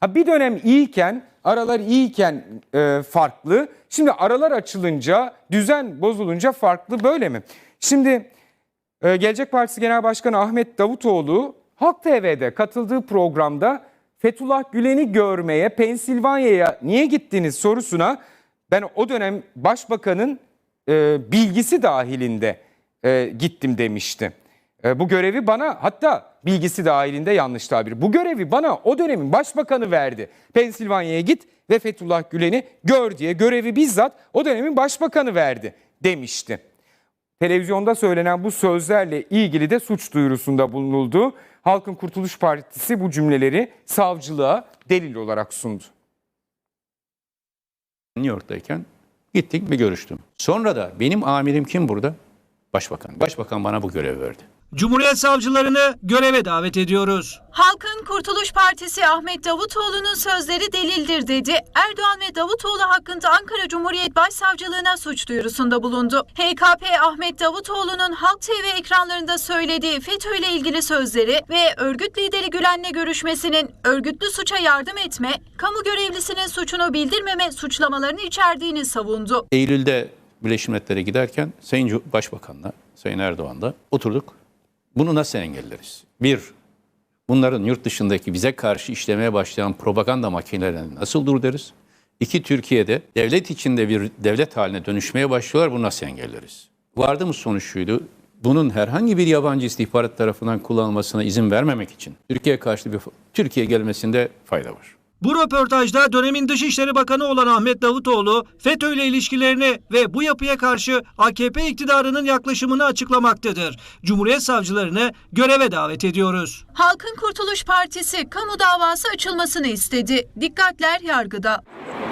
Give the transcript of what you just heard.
Ha bir dönem iyiyken, aralar iyiyken e, farklı. Şimdi aralar açılınca, düzen bozulunca farklı böyle mi? Şimdi e, Gelecek Partisi Genel Başkanı Ahmet Davutoğlu Halk TV'de katıldığı programda Fethullah Gülen'i görmeye Pensilvanya'ya niye gittiniz sorusuna ben o dönem başbakanın e, bilgisi dahilinde e, gittim demişti. E, bu görevi bana hatta bilgisi dahilinde yanlış tabir. Bu görevi bana o dönemin başbakanı verdi. Pensilvanya'ya git ve Fethullah Gülen'i gör diye görevi bizzat o dönemin başbakanı verdi demişti. Televizyonda söylenen bu sözlerle ilgili de suç duyurusunda bulunuldu. Halkın Kurtuluş Partisi bu cümleleri savcılığa delil olarak sundu. New York'tayken gittik bir görüştüm. Sonra da benim amirim kim burada? Başbakan. Başbakan bana bu görevi verdi. Cumhuriyet savcılarını göreve davet ediyoruz. Halkın Kurtuluş Partisi Ahmet Davutoğlu'nun sözleri delildir dedi. Erdoğan ve Davutoğlu hakkında Ankara Cumhuriyet Başsavcılığına suç duyurusunda bulundu. HKP Ahmet Davutoğlu'nun Halk TV ekranlarında söylediği FETÖ ile ilgili sözleri ve örgüt lideri Gülen'le görüşmesinin örgütlü suça yardım etme, kamu görevlisinin suçunu bildirmeme suçlamalarını içerdiğini savundu. Eylül'de Birleşmiş Milletler'e giderken Sayın Başbakan'la, Sayın Erdoğan'la oturduk. Bunu nasıl engelleriz? Bir, bunların yurt dışındaki bize karşı işlemeye başlayan propaganda makinelerini nasıl durdururuz? İki, Türkiye'de devlet içinde bir devlet haline dönüşmeye başlıyorlar. Bunu nasıl engelleriz? Vardığımız sonuç şuydu. Bunun herhangi bir yabancı istihbarat tarafından kullanılmasına izin vermemek için Türkiye'ye karşı bir Türkiye gelmesinde fayda var. Bu röportajda dönemin Dışişleri Bakanı olan Ahmet Davutoğlu, FETÖ ile ilişkilerini ve bu yapıya karşı AKP iktidarının yaklaşımını açıklamaktadır. Cumhuriyet savcılarını göreve davet ediyoruz. Halkın Kurtuluş Partisi kamu davası açılmasını istedi. Dikkatler yargıda.